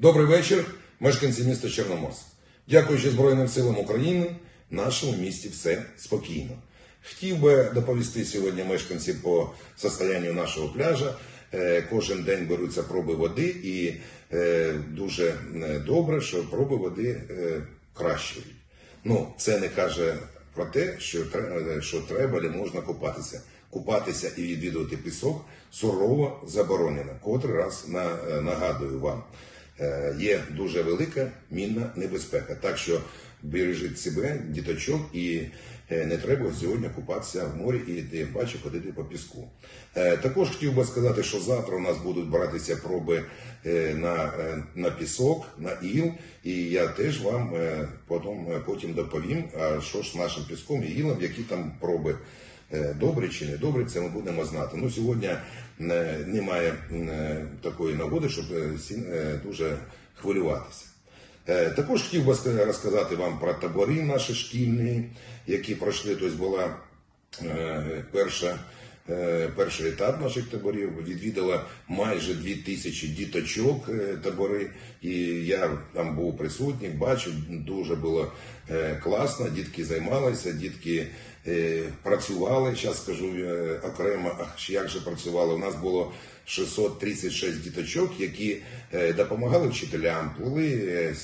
Добрий вечір, мешканці міста Чорноморськ. Дякуючи Збройним силам України, в нашому місті все спокійно. Хотів би доповісти сьогодні мешканців по состоянню нашого пляжа. Е, Кожен день беруться проби води, і е, дуже е, добре, що проби води кращають. Ну, це не каже про те, що що треба чи можна купатися. Купатися і відвідувати пісок сурово заборонено. Котрий раз нагадую вам, є дуже велика мінна небезпека. Так що бережіть себе, діточок, і е, не треба сьогодні купатися в морі і тим паче ходити по піску. Е, Також хотів би сказати, що завтра у нас будуть братися проби е, на, е, на пісок, на іл, і я теж вам е, потім, потім доповім, що ж нашим піском і ілом, які там проби. Е, Добре чи не добре, це ми будемо знати. Ну сьогодні е, немає е, такої нагоди, щоб дуже хвилюватися. Також хотів би розказати вам про табори наші шкільні, які пройшли. Тобто була перша. Е, Перший етап наших таборів відвідала майже дві тисячі діточок е, табори, і я там був присутній, бачив, дуже було е, класно. Дітки займалися, дітки працювали. Зараз скажу окремо, як же працювали. У нас було 636 діточок, які допомагали вчителям, плели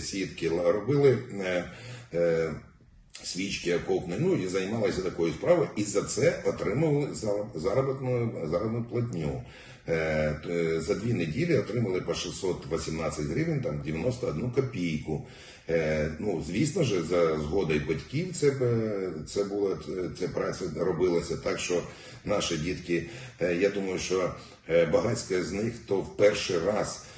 сітки, робили. Е, е, свічки окопні, ну і займалися такою справою, і за це отримували зар- заробітну, заробітну платню. Е, За дві неділі отримали по 618 гривень, там 91 копійку. Е, Ну, звісно ж, за згодою батьків це, це було це праця робилася так, що наші дітки, е, я думаю, що е, багатько з них то в перший раз е,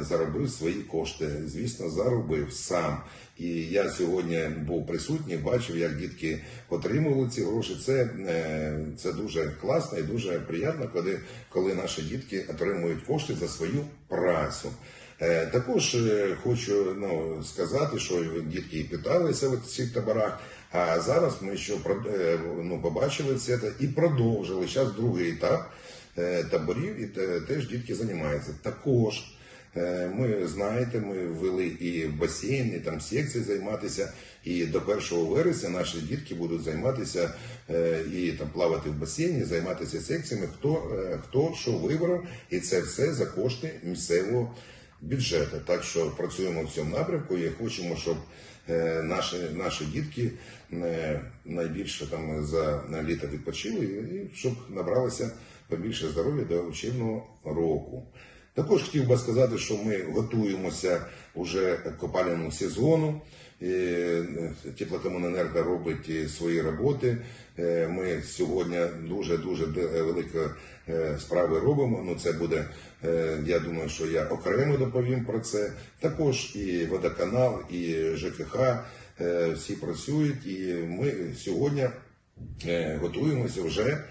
заробив свої кошти. Звісно, заробив сам. І я сьогодні був присутній, бачив, як дітки отримували ці гроші. Це, е, це дуже класно і дуже приємно, коли, коли наші дітки отримують кошти за свою працю. Е, Також е, хочу ну, сказати, що дітки і питалися в цих таборах. А зараз ми що е, ну, побачили це і продовжили. Зараз другий етап е, таборів, і теж дітки займаються. Також е, ми знаєте, ми ввели і басейн, і там секції займатися. І до 1 вересня наші дітки будуть займатися е, і там плавати в басейні, займатися секціями. Хто, е, хто що вибрав, і це все за кошти місцевого бюджету. Так що працюємо в цьому напрямку і хочемо, щоб е, наші, наші дітки е, найбільше там за літо відпочили, і щоб набралися побільше здоров'я до учебного року. Також хотів би сказати, що ми готуємося уже к опалювальному сезону. Е, Теплокомуненерго робить е, свої роботи. Е, Ми сьогодні дуже дуже великі справи робимо. Ну це буде. Я думаю, що я окремо доповім про це. Також і водоканал, і ЖКХ всі працюють, і ми сьогодні готуємося вже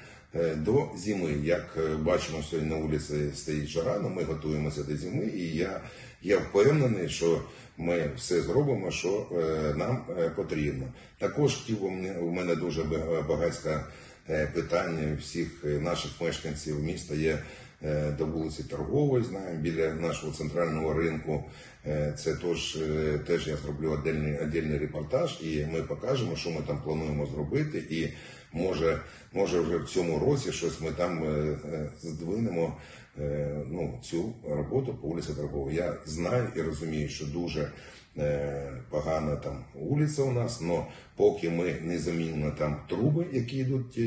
до зими. Як е, бачимо, сьогодні на вулиці стоїть жара, але ми готуємося до зими, і я, я впевнений, що ми все зробимо, що е, нам е, потрібно. Також хотів у мене дуже ба- багатське е, питання всіх е, наших мешканців міста є. Е, До вулиці Торгової, знаємо, біля нашого центрального ринку. Е, Це теж, е, теж я зроблю отдельний, отдельний репортаж, і ми покажемо, що ми там плануємо зробити. І може, може вже в цьому році щось ми там здвинемо ну, цю роботу по вулиці Торгової. Я знаю і розумію, що дуже погана там вулиця у нас, але поки ми не замінимо там труби, які йдуть.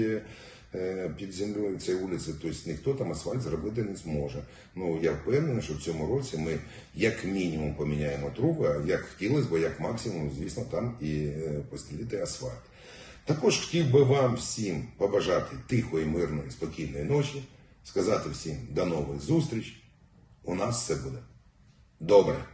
Е, Під землею цієї вулиці, тобто ніхто там асфальт зробити не зможе. Ну я впевнений, що в цьому році ми як мінімум поміняємо труби, а як хотілося б, як максимум, звісно, там і е, постелити асфальт. Також хотів би вам всім побажати тихої, мирної, спокійної ночі, сказати всім до нових зустріч. У нас все буде добре.